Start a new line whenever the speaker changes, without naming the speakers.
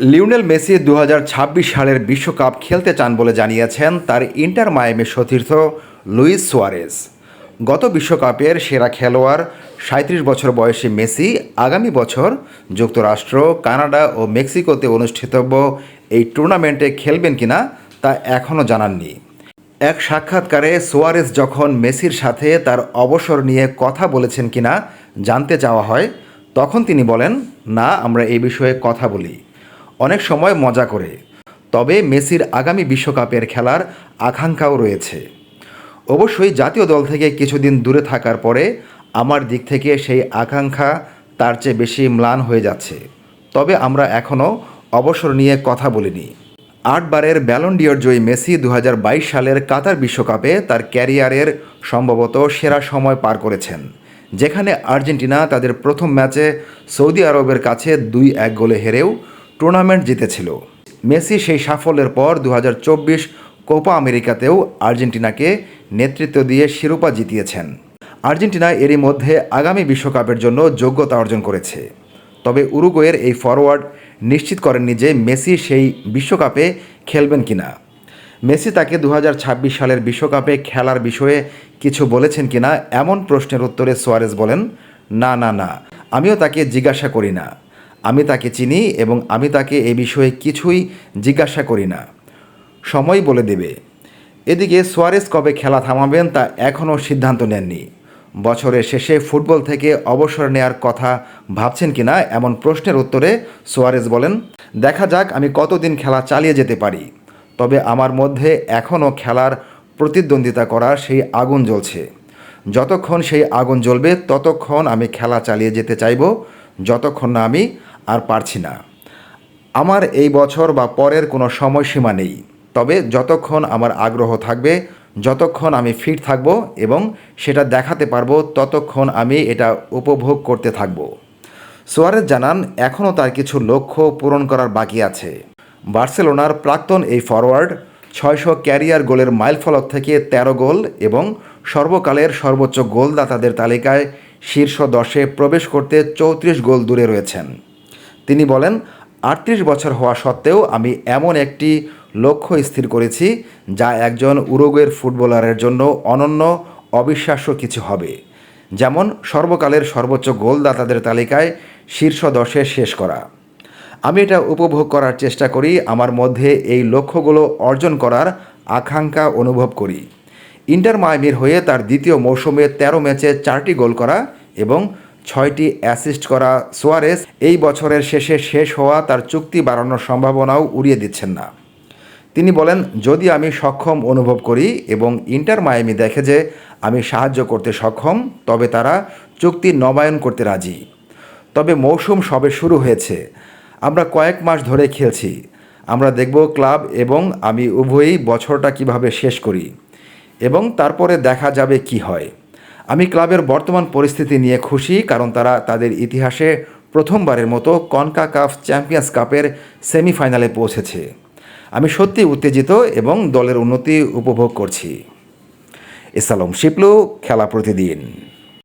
Lionel Messi দু হাজার ছাব্বিশ সালের বিশ্বকাপ খেলতে চান বলে জানিয়েছেন তার ইন্টার মায়ামি সতীর্থ লুইস সোয়ারেস গত বিশ্বকাপের সেরা খেলোয়াড় সাঁত্রিশ বছর বয়সী মেসি আগামী বছর যুক্তরাষ্ট্র, কানাডা ও মেক্সিকোতে অনুষ্ঠিতব্য এই টুর্নামেন্টে খেলবেন কিনা তা এখনও জানাননি। এক সাক্ষাৎকারে সোয়ারেস যখন মেসির সাথে তার অবসর নিয়ে কথা বলেছেন কিনা জানতে চাওয়া হয়, তখন তিনি বলেন, না, আমরা এই বিষয়ে কথা বলি। অনেক সময় মজা করে। তবে মেসির আগামী বিশ্বকাপের খেলার আকাঙ্ক্ষাও রয়েছে। অবশ্যই জাতীয় দল থেকে কিছুদিন দূরে থাকার পরে আমার দিক থেকে সেই আকাঙ্ক্ষা তার চেয়ে বেশি ম্লান হয়ে যাচ্ছে। তবে আমরা এখনও অবসর নিয়ে কথা বলিনি। আটবারের ব্যালন্ডিয়র জয়ী মেসি দু হাজার বাইশ সালের কাতার বিশ্বকাপে তার ক্যারিয়ারের সম্ভবত সেরা সময় পার করেছেন, যেখানে আর্জেন্টিনা তাদের প্রথম ম্যাচে সৌদি আরবের কাছে দুই এক গোলে হেরেও টুর্নামেন্ট জিতেছিল। মেসি সেই সাফল্যের পর দু হাজার চব্বিশ কোপা আমেরিকাতেও আর্জেন্টিনাকে নেতৃত্ব দিয়ে শিরোপা জিতিয়েছেন। আর্জেন্টিনা এরই মধ্যে আগামী বিশ্বকাপের জন্য যোগ্যতা অর্জন করেছে। তবে উরুগুয়ের এই ফরওয়ার্ড নিশ্চিত করেননি যে মেসি সেই বিশ্বকাপে খেলবেন কিনা। মেসি তাকে দু হাজার ছাব্বিশ সালের বিশ্বকাপে খেলার বিষয়ে কিছু বলেছেন কিনা এমন প্রশ্নের উত্তরে সোয়ারেজ বলেন, না না না, আমিও তাকে জিজ্ঞাসা করি না। আমি তাকে চিনি এবং আমি তাকে এ বিষয়ে কিছুই জিজ্ঞাসা করি না। সময় বলে দেবে। এদিকে সোয়ারেজ কবে খেলা থামাবেন তা এখনও সিদ্ধান্ত নেননি। বছরের শেষে ফুটবল থেকে অবসর নেয়ার কথা ভাবছেন কিনা এমন প্রশ্নের উত্তরে সোয়ারেস বলেন, দেখা যাক আমি কতদিন খেলা চালিয়ে যেতে পারি। তবে আমার মধ্যে এখনও খেলার প্রতিদ্বন্দ্বিতা করার সেই আগুন জ্বলছে। যতক্ষণ সেই আগুন জ্বলবে ততক্ষণ আমি খেলা চালিয়ে যেতে চাইব। যতক্ষণ না আমি আর পারছি না। আমার এই বছর বা পরের কোনো সময়সীমা নেই। তবে যতক্ষণ আমার আগ্রহ থাকবে, যতক্ষণ আমি ফিট থাকব এবং সেটা দেখাতে পারব, ততক্ষণ আমি এটা উপভোগ করতে থাকব। সোয়ারেজ জানান এখনও তার কিছু লক্ষ্য পূরণ করার বাকি আছে। বার্সেলোনার প্রাক্তন এই ফরওয়ার্ড ছয়শো ক্যারিয়ার গোলের মাইলফলক থেকে ১৩ গোল এবং সর্বকালের সর্বোচ্চ গোলদাতাদের তালিকায় শীর্ষ দশে প্রবেশ করতে চৌত্রিশ গোল দূরে রয়েছেন। তিনি বলেন, আটত্রিশ বছর হওয়া সত্ত্বেও আমি এমন একটি লক্ষ্য স্থির করেছি যা একজন উরুগুয়ের ফুটবলারের জন্য অনন্য অবিশ্বাস্য কিছু হবে। যেমন সর্বকালের সর্বোচ্চ গোলদাতাদের তালিকায় শীর্ষ দশে শেষ করা। আমি এটা উপভোগ করার চেষ্টা করি, আমার মধ্যে এই লক্ষ্যগুলো অর্জন করার আকাঙ্ক্ষা অনুভব করি। ইন্টার মায়ামির হয়ে তার দ্বিতীয় মৌসুমে ১৩ ম্যাচে চারটি গোল করা এবং ছয়টি অ্যাসিস্ট করা সোয়ারেস এই বছরের শেষে শেষ হওয়া তার চুক্তি বাড়ানোর সম্ভাবনাও উড়িয়ে দিচ্ছেন না। তিনি বলেন, যদি আমি সক্ষম অনুভব করি এবং ইন্টার মায়ামি দেখে যে আমি সাহায্য করতে সক্ষম, তবে তারা চুক্তি নবায়ন করতে রাজি। তবে মৌসুম সবে শুরু হয়েছে। আমরা কয়েক মাস ধরে খেলছি। আমরা দেখব ক্লাব এবং আমি উভয়ই বছরটা কীভাবে শেষ করি এবং তারপরে দেখা যাবে কি হয়। আমি ক্লাবের বর্তমান পরিস্থিতি নিয়ে খুশি, কারণ তারা তাদের ইতিহাসে প্রথমবারের মতো কনকা কাফ চ্যাম্পিয়ন্স কাপের সেমিফাইনালে পৌঁছেছে। আমি সত্যি উত্তেজিত এবং দলের উন্নতি উপভোগ করছি। ইসালম শিপলু, খেলা প্রতিদিন।